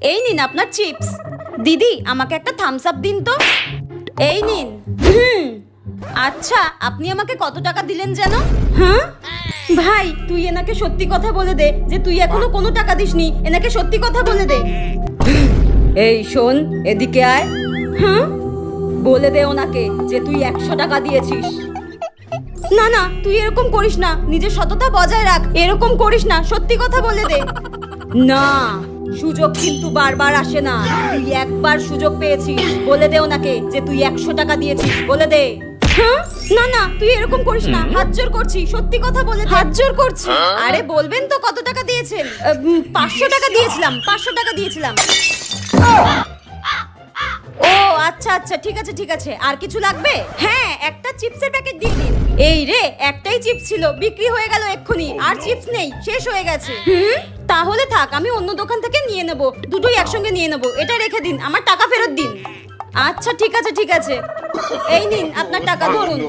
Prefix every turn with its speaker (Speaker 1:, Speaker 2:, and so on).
Speaker 1: এই নিন আপনার চিপস। দিদি, আমাকে একটা থামস আপ দিন তো। এই নিন। আচ্ছা আপনি আমাকে কত টাকা দিলেন যেন? হ্যাঁ? ভাই, তুই এনাকে সত্যি কথা বলে দে যে তুই এখনও কোনো টাকা দিসনি। এনাকে সত্যি কথা বলে দে। এই, শোন, এদিকে আয়। হ্যাঁ? বলে দে ওনাকে যে তুই একশো টাকা দিয়েছিস। না না, তুই এরকম করিস না। নিজের সততা বজায় রাখ। এরকম করিস না। সত্যি কথা বলে দে। না। সুযোগ কিন্তু বারবার আসে না। তুই একবার সুযোগ পেয়েছিস। বলে দে ওনাকে যে তুই একশো টাকা দিয়েছিস। বলে দে। হ্যাঁ? না না তুই এরকম করিস না। হাত জোর করছি সত্যি কথা বলে দে। হাত জোর করছি? আরে বলবেন তো কত টাকা দিয়েছেন? পাঁচশো টাকা দিয়েছিলাম পাঁচশো টাকা দিয়েছিলাম। ও আচ্ছা আচ্ছা ঠিক আছে ঠিক আছে। আর কিছু লাগবে? হ্যাঁ একটা চিপসের প্যাকেট দিয়ে দিন। এই রে একটাই চিপস ছিল। বিক্রি হয়ে গেল এক্ষুনি। আর চিপস নেই শেষ হয়ে গেছে। হুম? তাহলে থাক আমি অন্য দোকান থেকে নিয়ে নেব দুটোই একসঙ্গে নিয়ে নেব এটা রেখে দিন আমার টাকা ফেরত দিন আচ্ছা ঠিক আছে ঠিক আছে এই নিন আপনার টাকা ধরুন.